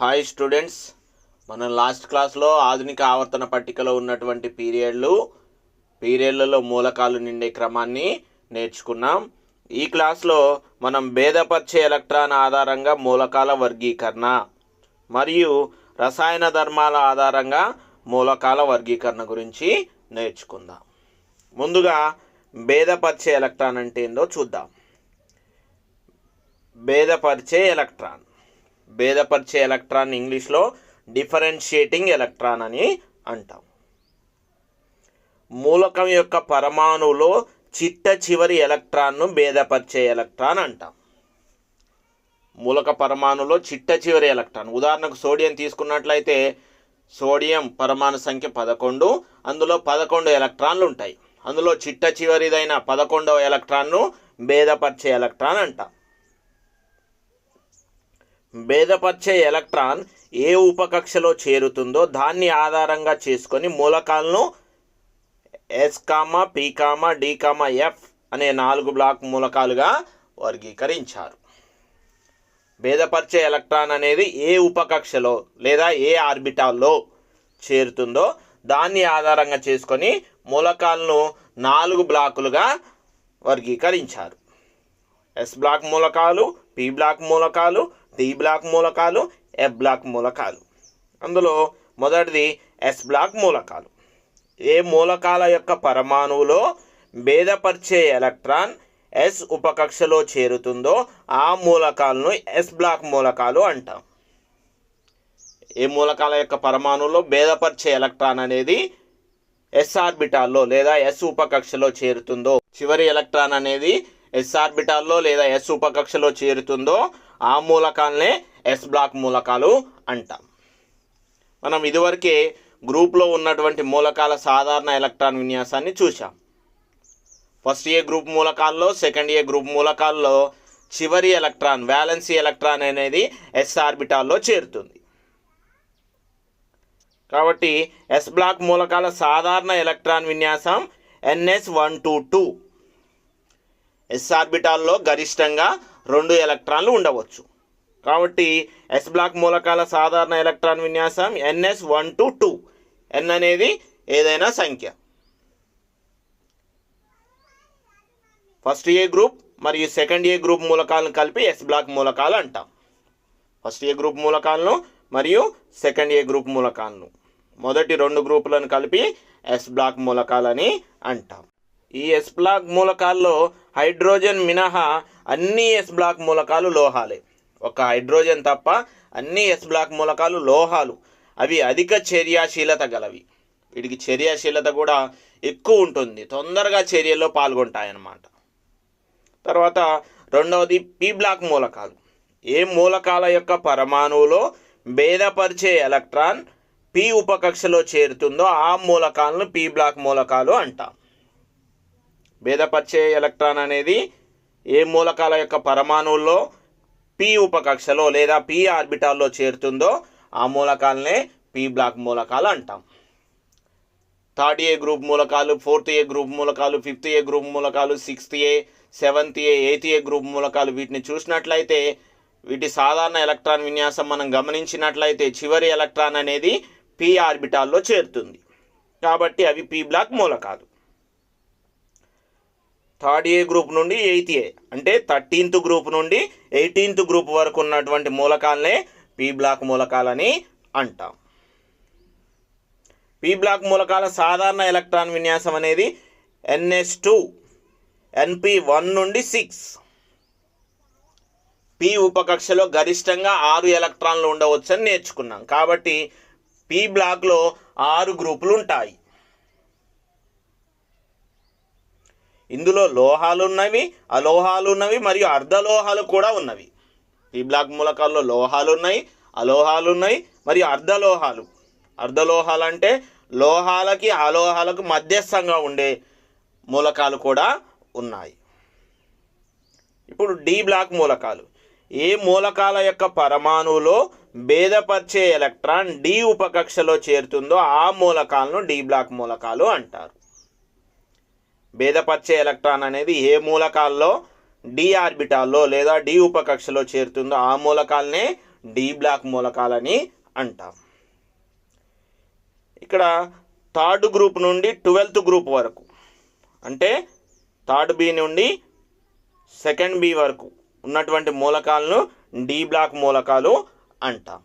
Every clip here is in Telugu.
హాయ్ స్టూడెంట్స్ మనం లాస్ట్ క్లాస్లో ఆధునిక ఆవర్తన పట్టికలో ఉన్నటువంటి పీరియడ్లు పీరియడ్లలో మూలకాలు నిండే క్రమాన్ని నేర్చుకున్నాం. ఈ క్లాస్లో మనం భేదపరిచే ఎలక్ట్రాన్ ఆధారంగా మూలకాల వర్గీకరణ మరియు రసాయన ధర్మాల ఆధారంగా మూలకాల వర్గీకరణ గురించి నేర్చుకుందాం. ముందుగా భేదపరిచే ఎలక్ట్రాన్ అంటే ఏందో చూద్దాం. భేదపరిచే ఎలక్ట్రాన్. భేదపరిచే ఎలక్ట్రాన్ ఇంగ్లీష్లో డిఫరెన్షియేటింగ్ ఎలక్ట్రాన్ అని అంటాం. మూలకం యొక్క పరమాణువులో చిట్ట చివరి ఎలక్ట్రాన్ను భేదపరిచే ఎలక్ట్రాన్ అంటాం. మూలక పరమాణులో చిట్ట చివరి ఎలక్ట్రాన్. ఉదాహరణకు సోడియం తీసుకున్నట్లయితే సోడియం పరమాణు సంఖ్య పదకొండు అందులో పదకొండు ఎలక్ట్రాన్లు ఉంటాయి. అందులో చిట్ట చివరిదైన పదకొండవ ఎలక్ట్రాన్ను భేదపరిచే ఎలక్ట్రాన్ అంటాం. భేదపరిచే ఎలక్ట్రాన్ ఏ ఉపకక్షలో చేరుతుందో దాన్ని ఆధారంగా చేసుకొని మూలకాలను S comma P comma D comma F అనే నాలుగు బ్లాక్ మూలకాలుగా వర్గీకరించారు. భేదపరిచే ఎలక్ట్రాన్ అనేది ఏ ఉపకక్షలో లేదా ఏ ఆర్బిటాల్లో చేరుతుందో దాన్ని ఆధారంగా చేసుకొని మూలకాలను నాలుగు బ్లాకులుగా వర్గీకరించారు. ఎస్ బ్లాక్ మూలకాలు పి బ్లాక్ మూలకాలు డి బ్లాక్ మూలకాలు ఎఫ్ బ్లాక్ మూలకాలు. అందులో మొదటిది ఎస్ బ్లాక్ మూలకాలు. ఏ మూలకాల యొక్క పరమాణువులో భేదపరిచే ఎలక్ట్రాన్ ఎస్ ఉపకక్షలో చేరుతుందో ఆ మూలకాలను ఎస్ బ్లాక్ మూలకాలు అంటాం. ఏ మూలకాల యొక్క పరమాణువులో భేదపరిచే ఎలక్ట్రాన్ అనేది ఎస్ ఆర్బిటాల్లో లేదా ఎస్ ఉపకక్షలో చేరుతుందో చివరి ఎలక్ట్రాన్ అనేది ఎస్ ఆర్బిటాల్లో లేదా ఎస్ ఉపకక్షలో చేరుతుందో ఆ మూలకాలనే ఎస్ బ్లాక్ మూలకాలు అంటాం. మనం ఇదివరకే గ్రూప్లో ఉన్నటువంటి మూలకాల సాధారణ ఎలక్ట్రాన్ విన్యాసాన్ని చూసాం ఫస్ట్ ఏ గ్రూప్ మూలకాల్లో సెకండ్ ఏ గ్రూప్ మూలకాల్లో చివరి ఎలక్ట్రాన్ వ్యాలెన్సీ ఎలక్ట్రాన్ అనేది ఎస్ ఆర్బిటాల్లో చేరుతుంది. కాబట్టి ఎస్ బ్లాక్ మూలకాల సాధారణ ఎలక్ట్రాన్ విన్యాసం NS one to two S ఆర్బిటాల్లో గరిష్టంగా రెండు ఎలక్ట్రాన్లు ఉండవచ్చు. కాబట్టి ఎస్ బ్లాక్ మూలకాల సాధారణ ఎలక్ట్రాన్ విన్యాసం NS one to two N అనేది ఏదైనా సంఖ్య. ఫస్ట్ ఏ గ్రూప్ మరియు సెకండ్ ఏ గ్రూప్ మూలకాలను కలిపి ఎస్ బ్లాక్ మూలకాలు అంటాం. ఫస్ట్ ఏ గ్రూప్ మూలకాలను మరియు సెకండ్ ఏ గ్రూప్ మూలకాలను. మొదటి రెండు గ్రూపులను కలిపి ఎస్ బ్లాక్ మూలకాలని అంటాం. ఈ ఎస్ బ్లాక్ మూలకాల్లో హైడ్రోజన్ మినహా అన్ని ఎస్ బ్లాక్ మూలకాలు లోహాలే. ఒక హైడ్రోజన్ తప్ప అన్ని ఎస్ బ్లాక్ మూలకాలు లోహాలు. అవి అధిక చర్యాశీలత గలవి. వీటికి చర్యాశీలత కూడా ఎక్కువ ఉంటుంది. తొందరగా చర్యల్లో పాల్గొంటాయన్నమాట. తర్వాత రెండవది పి బ్లాక్ మూలకాలు. ఏ మూలకాల యొక్క పరమాణువులో భేదపరిచే ఎలక్ట్రాన్ పి ఉపకక్షలో చేరుతుందో ఆ మూలకాలను పి బ్లాక్ మూలకాలు అంటాం. భేదపరిచే ఎలక్ట్రాన్ అనేది ఏ మూలకాల యొక్క పరమాణువుల్లో పి ఉపకక్షలో లేదా పి ఆర్బిటాల్లో చేరుతుందో ఆ మూలకాలనే పి బ్లాక్ మూలకాలు అంటాం. థర్డ్ ఏ గ్రూప్ మూలకాలు ఫోర్త్ ఏ గ్రూప్ మూలకాలు ఫిఫ్త్ ఏ గ్రూప్ మూలకాలు sixth A seventh A eighth A group మూలకాలు వీటిని చూసినట్లయితే వీటి సాధారణ ఎలక్ట్రాన్ విన్యాసం మనం గమనించినట్లయితే చివరి ఎలక్ట్రాన్ అనేది పి ఆర్బిటాల్లో చేరుతుంది. కాబట్టి అవి పి బ్లాక్ మూలకాలు. థర్డ్ ఏ గ్రూప్ నుండి ఎయిత్ ఏ అంటే థర్టీన్త్ గ్రూప్ నుండి ఎయిటీన్త్ గ్రూప్ వరకు ఉన్నటువంటి మూలకాలనే పి బ్లాక్ మూలకాలని అంటాం. పి బ్లాక్ మూలకాల సాధారణ ఎలక్ట్రాన్ విన్యాసం అనేది ఎన్ఎస్ టూ ఎన్పి వన్ నుండి సిక్స్. పి ఉపకక్షలో గరిష్టంగా ఆరు ఎలక్ట్రాన్లు ఉండవచ్చని నేర్చుకున్నాం. కాబట్టి పి బ్లాక్లో ఆరు గ్రూపులు ఉంటాయి. ఇందులో లోహాలు ఉన్నవి అలోహాలు ఉన్నవి మరియు అర్ధలోహాలు కూడా ఉన్నవి. ఈ బ్లాక్ మూలకాల్లో లోహాలు ఉన్నాయి అలోహాలు ఉన్నాయి మరియు అర్ధలోహాలు. అర్ధలోహాలు అంటే లోహాలకి అలోహాలకు మధ్యస్థంగా ఉండే మూలకాలు కూడా ఉన్నాయి. ఇప్పుడు డి బ్లాక్ మూలకాలు. ఏ మూలకాల యొక్క పరమాణువులో భేదపరిచే ఎలక్ట్రాన్ డి ఉపకక్షలో చేరుతుందో ఆ మూలకాలను డి బ్లాక్ మూలకాలు అంటారు. భేదపరిచే ఎలక్ట్రాన్ అనేది ఏ మూలకాల్లో డి ఆర్బిటాల్లో లేదా డి ఉపకక్షలో చేరుతుందో ఆ మూలకాలనే డి బ్లాక్ మూలకాలని అంటాం. ఇక్కడ థర్డ్ గ్రూప్ నుండి ట్వెల్త్ గ్రూప్ వరకు అంటే థర్డ్ బి నుండి సెకండ్ బి వరకు ఉన్నటువంటి మూలకాలను డి బ్లాక్ మూలకాలు అంటాం.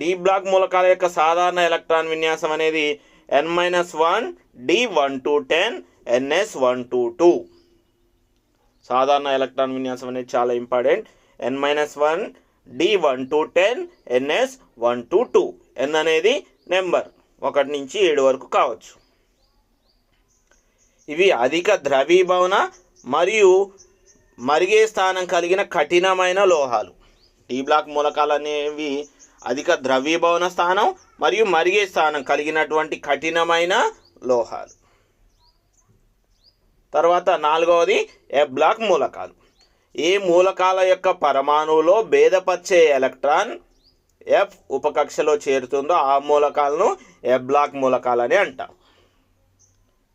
డి బ్లాక్ మూలకాల యొక్క సాధారణ ఎలక్ట్రాన్ విన్యాసం అనేది N minus one D one to ten NS one to two సాధారణ ఎలక్ట్రాన్ విన్యాసం అనేది చాలా important. N minus one D one to ten NS one to two N అనేది నెంబర్. ఒకటి నుంచి ఏడు వరకు కావచ్చు. ఇవి అధిక ద్రవీభవన మరియు మరిగే స్థానం కలిగిన కఠినమైన లోహాలు. టీ బ్లాక్ మూలకాలు అనేవి అధిక ద్రవీభవన స్థానం మరియు మరిగే స్థానం కలిగినటువంటి కఠినమైన లోహాలు. తర్వాత నాలుగవది ఎబ్లాక్ బ్లాక్ మూలకాలు. ఏ మూలకాల యొక్క పరమాణువులో భేదపరిచే ఎలక్ట్రాన్ ఎఫ్ ఉపకక్షలో చేరుతుందో ఆ మూలకాలను ఎ బ్లాక్ మూలకాలని అంటాం.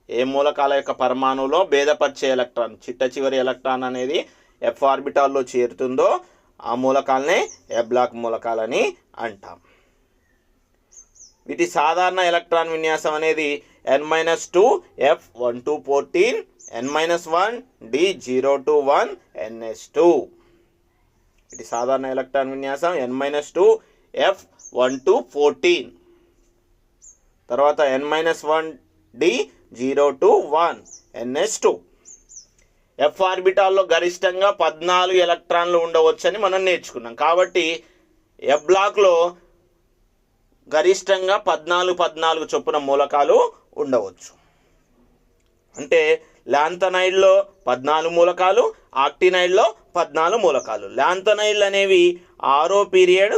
ఏ మూలకాల యొక్క పరమాణువులో భేదపరిచే ఎలక్ట్రాన్ చిట్ట చివరి ఎలక్ట్రాన్ అనేది ఎఫ్ ఆర్బిటాల్లో చేరుతుందో ఆ మూలకాలనే ఎ బ్లాక్ మూలకాలని అంటాం. వీటి సాధారణ ఎలక్ట్రాన్ విన్యాసం అనేది N minus two F one to fourteen N minus one D zero to one NS two ఇది సాధారణ ఎలక్ట్రాన్ విన్యాసం. N minus two F one to fourteen తర్వాత N minus one D zero to one NS two F ఆర్బిటాల్లో గరిష్టంగా పద్నాలుగు ఎలక్ట్రాన్లు ఉండవచ్చని మనం నేర్చుకున్నాం. కాబట్టి ఎఫ్ బ్లాక్లో గరిష్టంగా పద్నాలుగు పద్నాలుగు చొప్పున మూలకాలు ఉండవచ్చు. అంటే ల్యాంథనైడ్లో పద్నాలుగు మూలకాలు ఆక్టినైడ్లో పద్నాలుగు మూలకాలు. ల్యాంథనైడ్లు అనేవి ఆరో పీరియడ్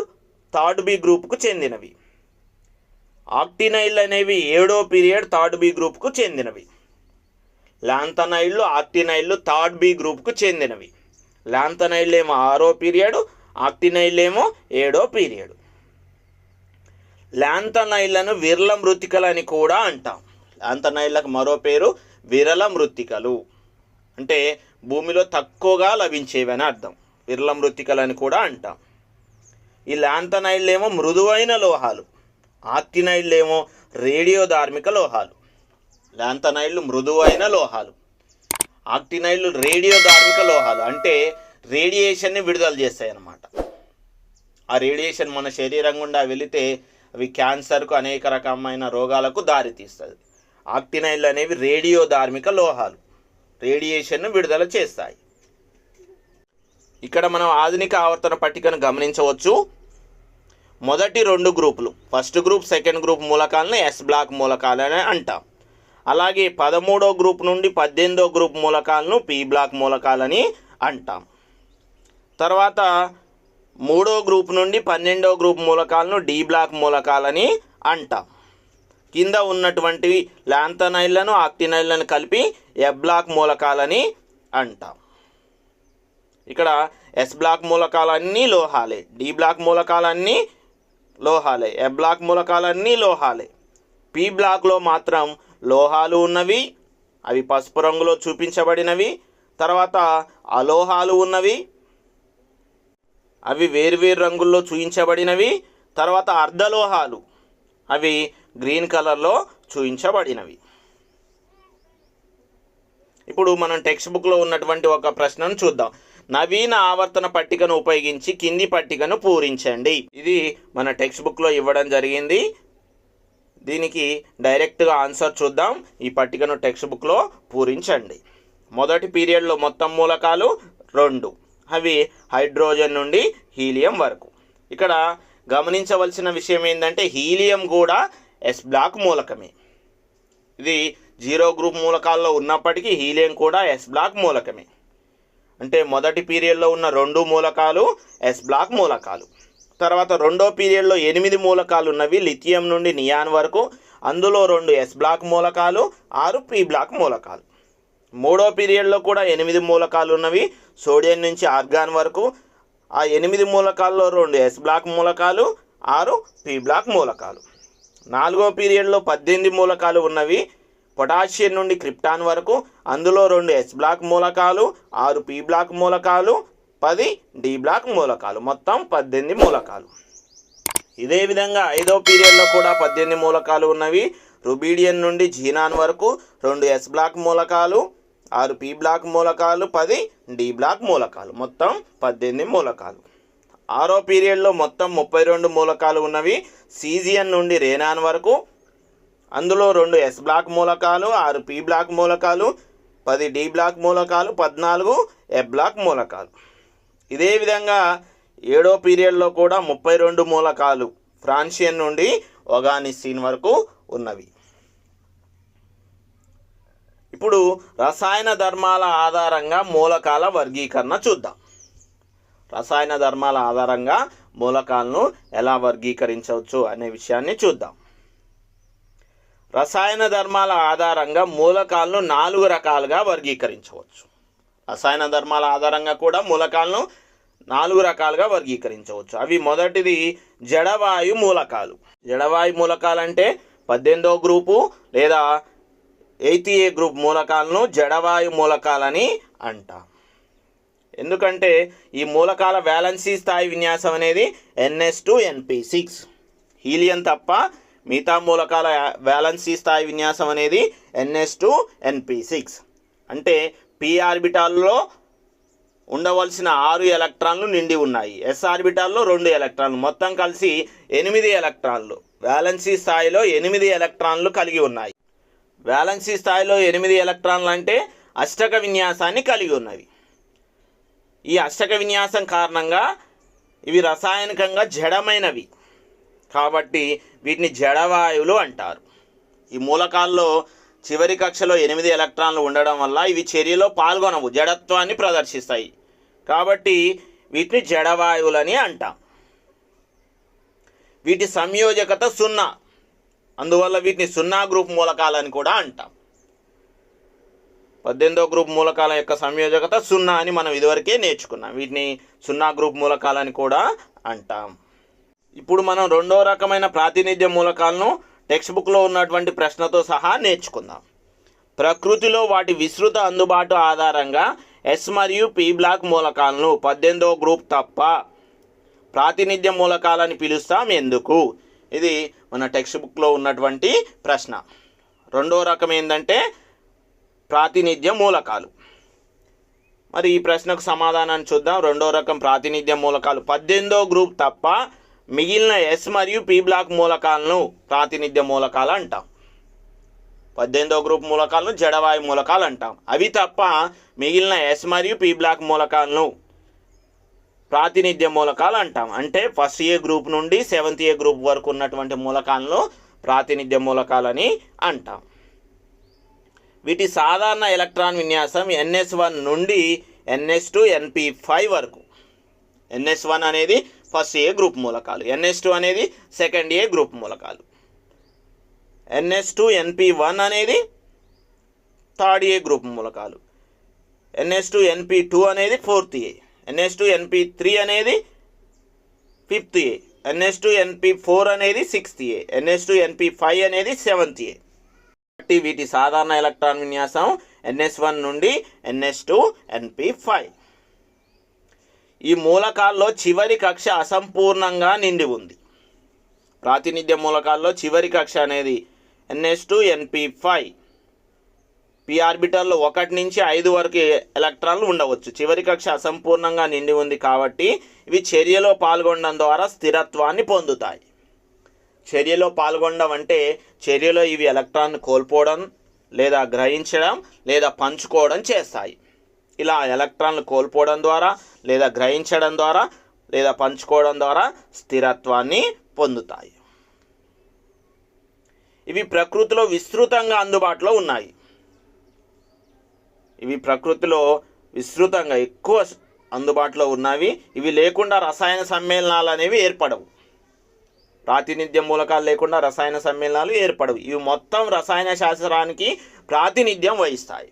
థర్డ్ బి గ్రూప్కు చెందినవి. ఆక్టినైడ్లు అనేవి ఏడో పీరియడ్ థర్డ్ బి గ్రూప్కు చెందినవి. ల్యాంథనైడ్లు ఆక్టినైడ్లు థర్డ్ బి గ్రూప్కు చెందినవి. ల్యాంథనైడ్లు ఏమో ఆరో పీరియడ్ ఆక్టినైడ్లు ఏమో ఏడో పీరియడ్. ల్యాంథనైడ్లను విర్ల మృతికలు అని కూడా అంటాం. ల్యాంథనైడ్లకు మరో పేరు విరళ మృత్తికలు. అంటే భూమిలో తక్కువగా లభించేవి అని అర్థం. విరళ మృత్తికలు అని కూడా అంటాం. ఈ ల్యాంథనైడ్లు ఏమో మృదువైన లోహాలు. ఆక్టినైడ్లు ఏమో రేడియో ధార్మిక లోహాలు. ల్యాంథనైడ్లు మృదువైన లోహాలు. ఆక్టినైళ్ళు రేడియో ధార్మిక లోహాలు. అంటే రేడియేషన్ని విడుదల చేస్తాయి అన్నమాట ఆ రేడియేషన్ మన శరీరం గుండా వెళితే అవి క్యాన్సర్కు అనేక రకమైన రోగాలకు దారితీస్తుంది. ఆక్టినైన్లు అనేవి రేడియో ధార్మిక లోహాలు. రేడియేషన్ను విడుదల చేస్తాయి. ఇక్కడ మనం ఆధునిక ఆవర్తన పట్టికను గమనించవచ్చు. మొదటి రెండు గ్రూపులు. ఫస్ట్ గ్రూప్ సెకండ్ గ్రూప్ మూలకాలను ఎస్ బ్లాక్ మూలకాలని అంటాం. అలాగే పదమూడో గ్రూప్ నుండి పద్దెనిమిదో గ్రూప్ మూలకాలను పి బ్లాక్ మూలకాలని అంటాం. తర్వాత మూడో గ్రూప్ నుండి పన్నెండో గ్రూప్ మూలకాలను డి బ్లాక్ మూలకాలని అంటాం. కింద ఉన్నటువంటి లాంతనైళ్ళను ఆక్టినైళ్ళను కలిపి ఎబ్లాక్ మూలకాలని అంటాం. ఇక్కడ ఎస్ బ్లాక్ మూలకాలన్నీ లోహాలే డి బ్లాక్ మూలకాలన్నీ లోహాలే ఎ బ్లాక్ మూలకాలన్నీ లోహాలే. పి బ్లాక్లో మాత్రం లోహాలు ఉన్నవి అవి పసుపు రంగులో చూపించబడినవి తర్వాత అలోహాలు ఉన్నవి అవి వేరువేరు రంగుల్లో చూపించబడినవి తర్వాత అర్ధలోహాలు. అవి గ్రీన్ కలర్లో చూపించబడినవి ఇప్పుడు మనం టెక్స్ట్ బుక్లో ఉన్నటువంటి ఒక ప్రశ్నను చూద్దాం. నవీన ఆవర్తన పట్టికను ఉపయోగించి కింది పట్టికను పూరించండి. ఇది మన టెక్స్ట్ బుక్లో ఇవ్వడం జరిగింది. దీనికి డైరెక్ట్గా ఆన్సర్ చూద్దాం. ఈ పట్టికను టెక్స్ట్ బుక్లో పూరించండి. మొదటి పీరియడ్లో మొత్తం మూలకాలు రెండు. అవి హైడ్రోజన్ నుండి హీలియం వరకు. ఇక్కడ గమనించవలసిన విషయం ఏంటంటే హీలియం కూడా ఎస్ బ్లాక్ మూలకమే. ఇది జీరో గ్రూప్ మూలకాల్లో ఉన్నప్పటికీ హీలియం కూడా ఎస్ బ్లాక్ మూలకమే. అంటే మొదటి పీరియడ్లో ఉన్న రెండు మూలకాలు ఎస్ బ్లాక్ మూలకాలు. తర్వాత రెండో పీరియడ్లో ఎనిమిది మూలకాలు ఉన్నవి లిథియం నుండి నియాన్ వరకు. అందులో రెండు ఎస్ బ్లాక్ మూలకాలు ఆరు పి బ్లాక్ మూలకాలు. మూడో పీరియడ్లో కూడా ఎనిమిది మూలకాలు ఉన్నవి సోడియం నుంచి ఆర్గాన్ వరకు. ఆ ఎనిమిది మూలకాల్లో రెండు ఎస్ బ్లాక్ మూలకాలు ఆరు పి బ్లాక్ మూలకాలు. నాలుగో పీరియడ్లో పద్దెనిమిది మూలకాలు ఉన్నవి. పొటాషియం నుండి క్రిప్టాన్ వరకు అందులో రెండు ఎస్ బ్లాక్ మూలకాలు ఆరు పి బ్లాక్ మూలకాలు పది డి బ్లాక్ మూలకాలు. మొత్తం పద్దెనిమిది మూలకాలు. ఇదే విధంగా ఐదో పీరియడ్లో కూడా పద్దెనిమిది మూలకాలు ఉన్నవి. రుబీడియన్ నుండి జీనాన్ వరకు రెండు ఎస్ బ్లాక్ మూలకాలు ఆరు పి బ్లాక్ మూలకాలు పది డి బ్లాక్ మూలకాలు. మొత్తం పద్దెనిమిది మూలకాలు. ఆరో పీరియడ్లో మొత్తం ముప్పై రెండు మూలకాలు ఉన్నవి. సీజియన్ నుండి రేనాన్ వరకు. అందులో రెండు ఎస్ బ్లాక్ మూలకాలు ఆరు పి బ్లాక్ మూలకాలు పది డి బ్లాక్ మూలకాలు పద్నాలుగు ఎ బ్లాక్ మూలకాలు. ఇదే విధంగా ఏడో పీరియడ్లో కూడా ముప్పై రెండు మూలకాలు ఫ్రాన్షియన్ నుండి ఒగానిసిన్ వరకు ఉన్నవి. ఇప్పుడు రసాయన ధర్మాల ఆధారంగా మూలకాల వర్గీకరణ చూద్దాం. రసాయన ధర్మాల ఆధారంగా మూలకాలను ఎలా వర్గీకరించవచ్చు అనే విషయాన్ని చూద్దాం. రసాయన ధర్మాల ఆధారంగా మూలకాలను నాలుగు రకాలుగా వర్గీకరించవచ్చు. రసాయన ధర్మాల ఆధారంగా కూడా మూలకాలను నాలుగు రకాలుగా వర్గీకరించవచ్చు. అవి మొదటిది జడవాయు మూలకాలు. జడవాయు మూలకాలు అంటే పద్దెనిమిదో గ్రూపు లేదా ఎయిత్ ఏ గ్రూప్ మూలకాలను జడవాయు మూలకాలని అంటాం. ఎందుకంటే ఈ మూలకాల వ్యాలెన్సీ స్థాయి విన్యాసం అనేది NS two NP six. Helium తప్ప మిగతా మూలకాల వ్యాలెన్సీ స్థాయి విన్యాసం అనేది ఎన్ఎస్ టు ఎన్పి సిక్స్. అంటే పి ఆర్బిటాల్లో ఉండవలసిన ఆరు ఎలక్ట్రాన్లు నిండి ఉన్నాయి. ఎస్ ఆర్బిటాల్లో రెండు ఎలక్ట్రాన్లు. మొత్తం కలిసి ఎనిమిది ఎలక్ట్రాన్లు. వ్యాలెన్సీ స్థాయిలో ఎనిమిది ఎలక్ట్రాన్లు కలిగి ఉన్నాయి. వ్యాలెన్సీ స్థాయిలో ఎనిమిది ఎలక్ట్రాన్లు అంటే అష్టక విన్యాసాన్ని కలిగి ఉన్నవి. ఈ అష్టక విన్యాసం కారణంగా ఇవి రసాయనికంగా జడమైనవి. కాబట్టి వీటిని జడవాయువులు అంటారు. ఈ మూలకాల్లో చివరి కక్షలో ఎనిమిది ఎలక్ట్రాన్లు ఉండడం వల్ల ఇవి చర్యలో పాల్గొనవు జడత్వాన్ని ప్రదర్శిస్తాయి. కాబట్టి వీటిని జడవాయువులని అంటాం. వీటి సంయోజకత సున్నా. అందువల్ల వీటిని సున్నా గ్రూప్ మూలకాలని కూడా అంటాం. పద్దెనిమిదో గ్రూప్ మూలకాల యొక్క సంయోజకత సున్నా అని మనం ఇదివరకే నేర్చుకున్నాం. వీటిని సున్నా గ్రూప్ మూలకాలని కూడా అంటాం. ఇప్పుడు మనం రెండో రకమైన ప్రాతినిధ్య మూలకాలను టెక్స్ట్ బుక్లో ఉన్నటువంటి ప్రశ్నతో సహా నేర్చుకుందాం. ప్రకృతిలో వాటి విస్తృత అందుబాటు ఆధారంగా ఎస్ మరియు పి బ్లాక్ మూలకాలను పద్దెనిమిదో గ్రూప్ తప్ప ప్రాతినిధ్య మూలకాలని పిలుస్తాం ఎందుకు? ఇది మన టెక్స్ట్ బుక్లో ఉన్నటువంటి ప్రశ్న. రెండో రకం ఏంటంటే ప్రాతినిధ్య మూలకాలు. మరి ఈ ప్రశ్నకు సమాధానాన్ని చూద్దాం. రెండో రకం ప్రాతినిధ్య మూలకాలు. పద్దెనిమిదో గ్రూప్ తప్ప మిగిలిన ఎస్ మరియు పి బ్లాక్ మూలకాలను ప్రాతినిధ్య మూలకాలు అంటాం. పద్దెనిమిదో గ్రూప్ మూలకాలను జడవాయు మూలకాలు అంటాం. అవి తప్ప మిగిలిన ఎస్ మరియు పి బ్లాక్ మూలకాలను ప్రాతినిధ్య మూలకాలు అంటాం. అంటే ఫస్ట్ ఏ గ్రూప్ నుండి సెవెంత్ ఏ గ్రూప్ వరకు ఉన్నటువంటి మూలకాలను ప్రాతినిధ్య మూలకాలని అంటాం. వీటి సాధారణ ఎలక్ట్రాన్ విన్యాసం ఎన్ఎస్ వన్ నుండి ఎన్ఎస్ టు ఎన్పి ఫైవ్ వరకు. ఎన్ఎస్ వన్ అనేది ఫస్ట్ ఏ గ్రూప్ మూలకాలు? ఎన్ఎస్ టూ అనేది సెకండ్ ఏ గ్రూప్ మూలకాలు? ఎన్ఎస్ టూ ఎన్పి వన్ అనేది థర్డ్ ఏ గ్రూప్ మూలకాలు. ఎన్ఎస్ టూ ఎన్పి టూ అనేది fourth A. NS two NP three అనేది fifth A. NS two NP four అనేది sixth A. NS two NP five అనేది సెవెంత్ ఏ. కాబట్టి వీటి సాధారణ ఎలక్ట్రాన్ విన్యాసం ఎన్ఎస్ వన్ నుండి ఎన్ఎస్ టూ ఎన్పి ఫైవ్. ఈ మూలకాల్లో చివరి కక్ష అసంపూర్ణంగా నిండి ఉంది. ప్రాతినిధ్య మూలకాల్లో చివరి కక్ష అనేది NS two NP five. P ఆర్బిటల్లో ఒకటి నుంచి ఐదు వరకు ఎలక్ట్రాన్లు ఉండవచ్చు. చివరి కక్ష అసంపూర్ణంగా నిండి ఉంది కాబట్టి ఇవి చర్యలో పాల్గొనడం ద్వారా స్థిరత్వాన్ని పొందుతాయి. చర్యలో పాల్గొనడం అంటే చర్యలో ఇవి ఎలక్ట్రాన్ కోల్పోవడం లేదా గ్రహించడం లేదా పంచుకోవడం చేస్తాయి. ఇలా ఎలక్ట్రాన్లు కోల్పోవడం ద్వారా లేదా గ్రహించడం ద్వారా లేదా పంచుకోవడం ద్వారా స్థిరత్వాన్ని పొందుతాయి. ఇవి ప్రకృతిలో విస్తృతంగా అందుబాటులో ఉన్నాయి. ఇవి ప్రకృతిలో విస్తృతంగా ఎక్కువ అందుబాటులో ఉన్నవి. ఇవి లేకుండా రసాయన సమ్మేళనాలు అనేవి ఏర్పడవు. ప్రాతినిధ్య మూలకాలు లేకుండా రసాయన సమ్మేళనాలు ఏర్పడవు. ఇవి మొత్తం రసాయన శాస్త్రానికి ప్రాతినిధ్యం వహిస్తాయి.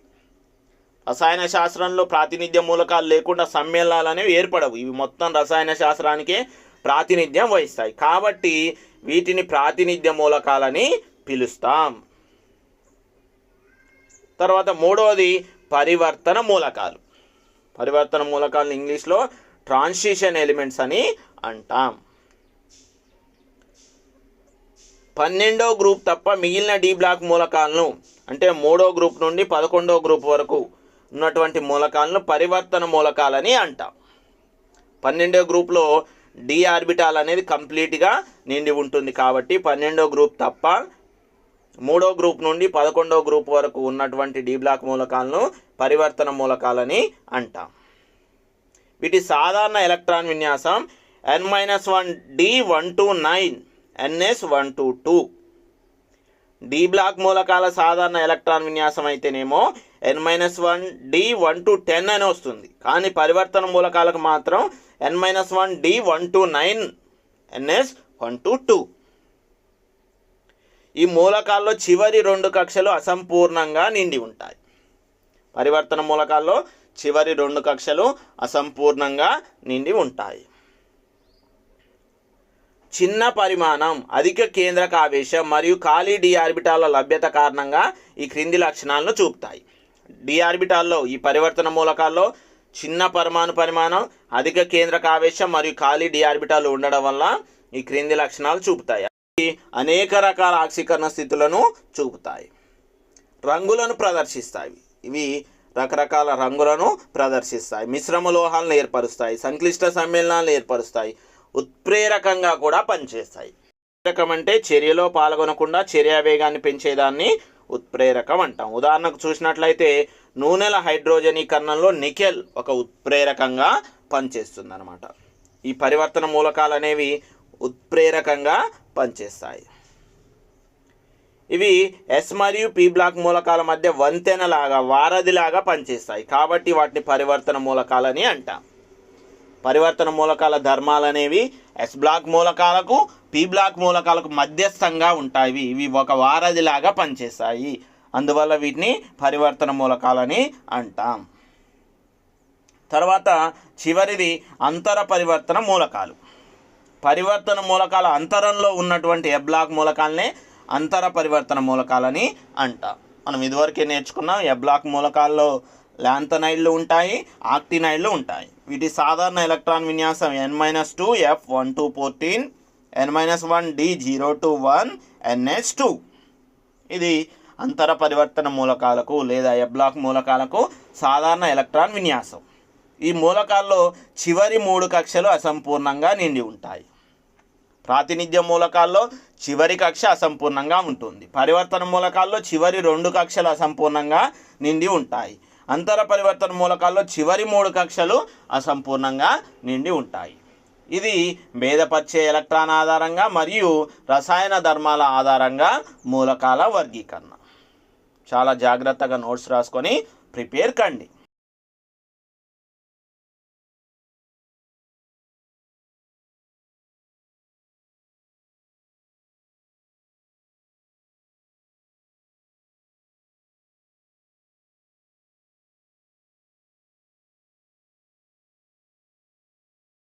రసాయన శాస్త్రంలో ప్రాతినిధ్య మూలకాలు లేకుండా సమ్మేళనాలు అనేవి ఏర్పడవు. ఇవి మొత్తం రసాయన శాస్త్రానికే ప్రాతినిధ్యం వహిస్తాయి. కాబట్టి వీటిని ప్రాతినిధ్య మూలకాలని పిలుస్తాం. తర్వాత మూడవది పరివర్తన మూలకాలు. పరివర్తన మూలకాలను ఇంగ్లీష్లో ట్రాన్సిషన్ ఎలిమెంట్స్ అని అంటాం. పన్నెండో గ్రూప్ తప్ప మిగిలిన డి బ్లాక్ మూలకాలను అంటే మూడో గ్రూప్ నుండి పదకొండో గ్రూప్ వరకు ఉన్నటువంటి మూలకాలను పరివర్తన మూలకాలని అంటాం. పన్నెండో గ్రూప్లో డి ఆర్బిటాల్ అనేది కంప్లీట్గా నిండి ఉంటుంది కాబట్టి పన్నెండో గ్రూప్ తప్ప మూడో గ్రూప్ నుండి పదకొండో గ్రూప్ వరకు ఉన్నటువంటి డి బ్లాక్ మూలకాలను పరివర్తన మూలకాలని అంటాం. వీటి సాధారణ ఎలక్ట్రాన్ విన్యాసం N minus one D one to nine NS one to two D block మూలకాల సాధారణ ఎలక్ట్రాన్ విన్యాసం అయితేనేమో N minus one D one to ten అని వస్తుంది. కానీ పరివర్తన మూలకాలకు మాత్రం N minus one D one to nine NS one to two ఈ మూలకాల్లో చివరి రెండు కక్షలు అసంపూర్ణంగా నిండి ఉంటాయి. పరివర్తన మూలకాల్లో చివరి రెండు కక్షలు అసంపూర్ణంగా నిండి ఉంటాయి. చిన్న పరిమాణం అధిక కేంద్రక ఆవేశం మరియు ఖాళీ డిఆర్బిటాల లభ్యత కారణంగా ఈ క్రింది లక్షణాలను చూపుతాయి. డిఆర్బిటాల్లో ఈ పరివర్తన మూలకాల్లో చిన్న పరమాణు పరిమాణం అధిక కేంద్రక ఆవేశం మరియు ఖాళీ డిఆర్బిటాలు ఉండడం వల్ల ఈ క్రింది లక్షణాలు చూపుతాయి. అనేక రకాల ఆక్సీకరణ స్థితులను చూపుతాయి. రంగులను ప్రదర్శిస్తాయి. ఇవి రకరకాల రంగులను ప్రదర్శిస్తాయి. మిశ్రమ లోహాలను ఏర్పరుస్తాయి. సంక్లిష్ట సమ్మేళనాలను ఏర్పరుస్తాయి. ఉత్ప్రేరకంగా కూడా పనిచేస్తాయి. ఉత్ప్రేరకం అంటే చర్యలో పాల్గొనకుండా చర్యావేగాన్ని పెంచేదాన్ని ఉత్ప్రేరకం అంటాం. ఉదాహరణకు చూసినట్లయితే నూనెల హైడ్రోజనీకరణలో నికెల్ ఒక ఉత్ప్రేరకంగా పనిచేస్తుంది అనమాట ఈ పరివర్తన మూలకాలు అనేవి ఉత్ప్రేరకంగా పనిచేస్తాయి. ఇవి ఎస్ మరియు పి బ్లాక్ మూలకాల మధ్య వంతెనలాగా వారధిలాగా పనిచేస్తాయి. కాబట్టి వాటిని పరివర్తన మూలకాలని అంటాం. పరివర్తన మూలకాల ధర్మాలు అనేవి ఎస్ బ్లాక్ మూలకాలకు పి బ్లాక్ మూలకాలకు మధ్యస్థంగా ఉంటాయి. ఇవి ఒక వారధిలాగా పనిచేస్తాయి. అందువల్ల వీటిని పరివర్తన మూలకాలని అంటాం. తర్వాత చివరిది అంతర పరివర్తన మూలకాలు. పరివర్తన మూలకాల అంతరంలో ఉన్నటువంటి ఎ బ్లాక్ మూలకాలనే అంతర పరివర్తన మూలకాలని అంటాం. మనం ఇదివరకే నేర్చుకున్నాం ఎ బ్లాక్ మూలకాల్లో ల్యాంథనైడ్లు ఉంటాయి ఆక్టినైడ్లు ఉంటాయి. వీటి సాధారణ ఎలక్ట్రాన్ విన్యాసం N minus two F one to fourteen N minus one D zero to one NS two ఇది అంతర పరివర్తన మూలకాలకు లేదా ఎబ్లాక్ మూలకాలకు సాధారణ ఎలక్ట్రాన్ విన్యాసం. ఈ మూలకాల్లో చివరి మూడు కక్షలు అసంపూర్ణంగా నిండి ఉంటాయి. ప్రాతినిధ్య మూలకాల్లో చివరి కక్ష అసంపూర్ణంగా ఉంటుంది. పరివర్తన మూలకాల్లో చివరి రెండు కక్షలు అసంపూర్ణంగా నిండి ఉంటాయి. అంతర పరివర్తన మూలకాల్లో చివరి మూడు కక్షలు అసంపూర్ణంగా నిండి ఉంటాయి. ఇది భేదపరిచే ఎలక్ట్రాన్ ఆధారంగా మరియు రసాయన ధర్మాల ఆధారంగా మూలకాల వర్గీకరణ. చాలా జాగ్రత్తగా నోట్స్ రాసుకొని ప్రిపేర్ కండి.